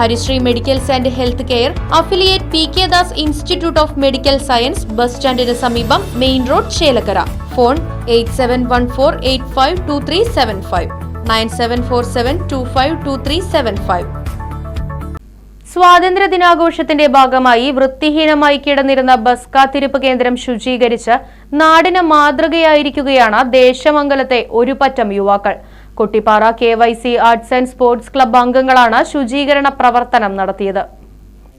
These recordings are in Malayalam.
Harisree medicals and health care affiliate P K Das institute of medical science bus സ്റ്റാൻഡിന് സമീപം main road Chelakkara. Phone eight seven one four eight five two three seven five. Nine seven four seven two five two three seven five. സ്വാതന്ത്ര്യ ദിനാഘോഷത്തിന്റെ ഭാഗമായി വൃത്തിഹീനമായി കിടന്നിരുന്ന ബസ് കാത്തിരിപ്പ് കേന്ദ്രം ശുചീകരിച്ച് നാടിന് മാതൃകയായിരിക്കുകയാണ് ദേശമംഗലത്തെ ഒരു പറ്റം യുവാക്കൾ. Kottippara K Y C arts and sports club അംഗങ്ങളാണ് ശുചീകരണ പ്രവർത്തനം നടത്തിയത്.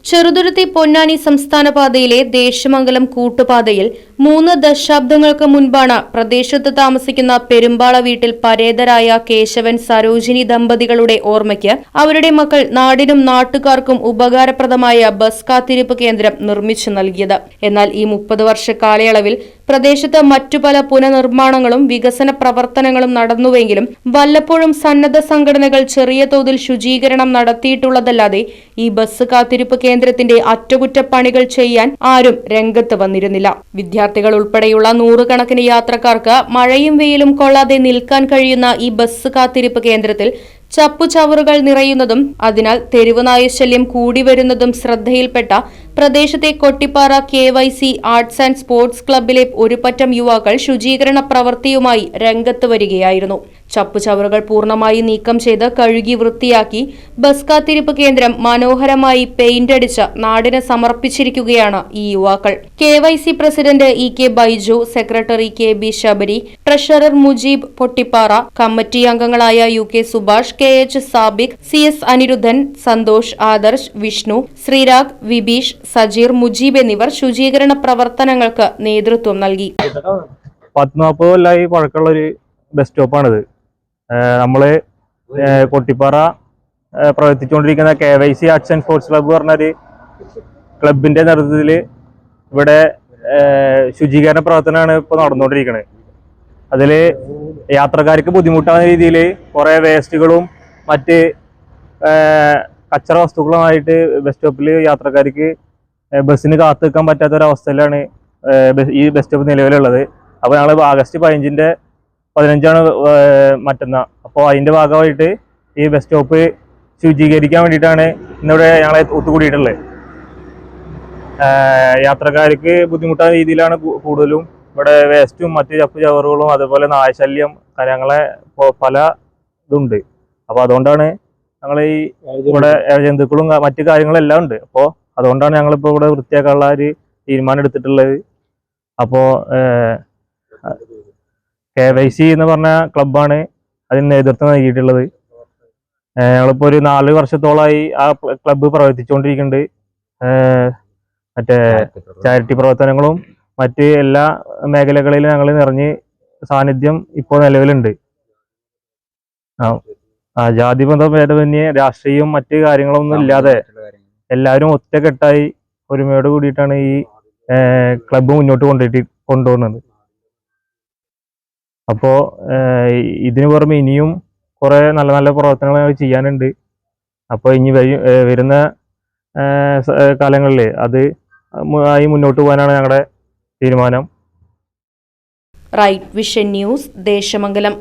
ചെറുതുരുത്തി പൊന്നാനി സംസ്ഥാന പാതയിലെ ദേശമംഗലം കൂട്ടുപാതയിൽ മൂന്ന് ദശാബ്ദങ്ങൾക്ക് മുൻപാണ് പ്രദേശത്ത് താമസിക്കുന്ന പെരുമ്പാള വീട്ടിൽ പരേതരായ കേശവൻ സരോജിനി ദമ്പതികളുടെ ഓർമ്മയ്ക്ക് അവരുടെ മക്കൾ നാടിനും നാട്ടുകാർക്കും ഉപകാരപ്രദമായ ബസ് കാത്തിരിപ്പ് കേന്ദ്രം നിർമ്മിച്ചു നൽകിയത്. എന്നാൽ ഈ മുപ്പത് വർഷ കാലയളവിൽ പ്രദേശത്ത് മറ്റു പല പുനർനിർമ്മാണങ്ങളും വികസന പ്രവർത്തനങ്ങളും നടന്നുവെങ്കിലും വല്ലപ്പോഴും സന്നദ്ധ സംഘടനകൾ ചെറിയ തോതിൽ ശുചീകരണം നടത്തിയിട്ടുള്ളതല്ലാതെ ഈ ബസ് കാത്തിരിപ്പ് കേന്ദ്രത്തിന്റെ അറ്റകുറ്റപ്പണികൾ ചെയ്യാൻ ആരും രംഗത്ത് വന്നിരുന്നില്ല. വിദ്യാർത്ഥികൾ ഉൾപ്പെടെയുള്ള നൂറുകണക്കിന് യാത്രക്കാർക്ക് മഴയും വെയിലും കൊള്ളാതെ നിൽക്കാൻ കഴിയുന്ന ഈ ബസ് കാത്തിരിപ്പ് കേന്ദ്രത്തിൽ ചപ്പുചവറുകൾ നിറയുന്നതും അതിനാൽ തെരുവ് നായശല്യം കൂടി വരുന്നതും ശ്രദ്ധയിൽപ്പെട്ട പ്രദേശത്തെ Kottippara K Y C arts and sports ക്ലബിലെ ഒരുപറ്റം യുവാക്കൾ ശുചീകരണ പ്രവൃത്തിയുമായി രംഗത്ത് വരികയായിരുന്നു. ചപ്പുചവറുകൾ പൂർണമായി നീക്കം ചെയ്ത് കഴുകി വൃത്തിയാക്കി ബസ് കാത്തിരിപ്പ് കേന്ദ്രം മനോഹരമായി പെയിന്റ് അടിച്ച് നാടിന് സമർപ്പിച്ചിരിക്കുകയാണ് ഈ യുവാക്കൾ. K Y C president E K Baiju secretary K B Sabari treasurer Mujeeb Pottippara committee അംഗങ്ങളായ U K Subhash K H Sabik C S Aniruddhan Santhosh Adarsh Vishnu Sreerag Vibeesh Sajeer Mujeeb എന്നിവർ ശുചീകരണ പ്രവർത്തനങ്ങൾക്ക് നേതൃത്വം നൽകി. പത്ത് നാൽപ്പത് പഴക്കമുള്ള ഒരു ബസ് സ്റ്റോപ്പാണിത്. ഏഹ് Kottippara പ്രവർത്തിച്ചുകൊണ്ടിരിക്കുന്ന K Y C arts and sports club പറഞ്ഞൊരു ക്ലബിന്റെ നേതൃത്വത്തിൽ ഇവിടെ ശുചീകരണ പ്രവർത്തനമാണ് ഇപ്പോൾ നടന്നുകൊണ്ടിരിക്കുന്നത് അതിൽ യാത്രക്കാർക്ക് ബുദ്ധിമുട്ടാകുന്ന രീതിയിൽ കുറേ വേസ്റ്റുകളും മറ്റ് കച്ചറ വസ്തുക്കളുമായിട്ട് ബസ് സ്റ്റോപ്പിൽ യാത്രക്കാർക്ക് ബസ്സിന് കാത്തു നിൽക്കാൻ പറ്റാത്ത അവസ്ഥയിലാണ് ഈ ബസ് സ്റ്റോപ്പ് നിലവിലുള്ളത്. അപ്പോൾ ഞങ്ങൾ ആഗസ്റ്റ് പതിനഞ്ചിന്റെ പതിനഞ്ചാണ് മറ്റന്നാ. അപ്പോൾ അതിന്റെ ഭാഗമായിട്ട് ഈ ബസ് സ്റ്റോപ്പ് ശുചീകരിക്കാൻ വേണ്ടിയിട്ടാണ് ഇന്നിവിടെ ഞങ്ങളെ ഒത്തുകൂടിയിട്ടുള്ളത്. യാത്രക്കാർക്ക് ബുദ്ധിമുട്ടായ രീതിയിലാണ് കൂടുതലും ഇവിടെ വേസ്റ്റും മറ്റ് ചപ്പ് ചവറുകളും അതുപോലെ നായശല്യം കാര്യങ്ങളെ പല ഇതുണ്ട്. അപ്പോൾ അതുകൊണ്ടാണ് ഞങ്ങൾ ഈ ഇവിടെ ജന്തുക്കളും മറ്റു കാര്യങ്ങളെല്ലാം ഉണ്ട്. അപ്പോൾ അതുകൊണ്ടാണ് ഞങ്ങളിപ്പോൾ ഇവിടെ വൃത്തിയാക്കാനുള്ള ഒരു തീരുമാനം എടുത്തിട്ടുള്ളത്. അപ്പോൾ കെ വൈ സി എന്ന് പറഞ്ഞ ക്ലബ്ബാണ് അതിന് നേതൃത്വം നൽകിയിട്ടുള്ളത്. ഞങ്ങളിപ്പോൾ ഒരു നാല് വർഷത്തോളമായി ആ ക്ലബ്ബ് പ്രവർത്തിച്ചുകൊണ്ടിരിക്കുന്നുണ്ട്. മറ്റേ ചാരിറ്റി പ്രവർത്തനങ്ങളും മറ്റ് എല്ലാ മേഖലകളിലും ഞങ്ങൾ നിറഞ്ഞ് സാന്നിധ്യം ഇപ്പോൾ നിലവിലുണ്ട്. ആ ജാതി ബന്ധ ഭേദമന്യേ രാഷ്ട്രീയവും മറ്റ് കാര്യങ്ങളൊന്നും ഇല്ലാതെ എല്ലാവരും ഒറ്റക്കെട്ടായി ഒരുമയോട് കൂടിയിട്ടാണ് ഈ ക്ലബ്ബ് മുന്നോട്ട് കൊണ്ടുപോയിട്ട് കൊണ്ടുപോകുന്നത്. അപ്പോൾ ഇതിനു പുറമെ ഇനിയും കുറേ നല്ല നല്ല പ്രവർത്തനങ്ങൾ ഞങ്ങൾ ചെയ്യാനുണ്ട്. അപ്പോൾ ഇനി വരും വരുന്ന കാലങ്ങളിൽ അത് ആയി മുന്നോട്ട് പോകാനാണ് ഞങ്ങളുടെ തീരുമാനം. Right vision news Desamangalam.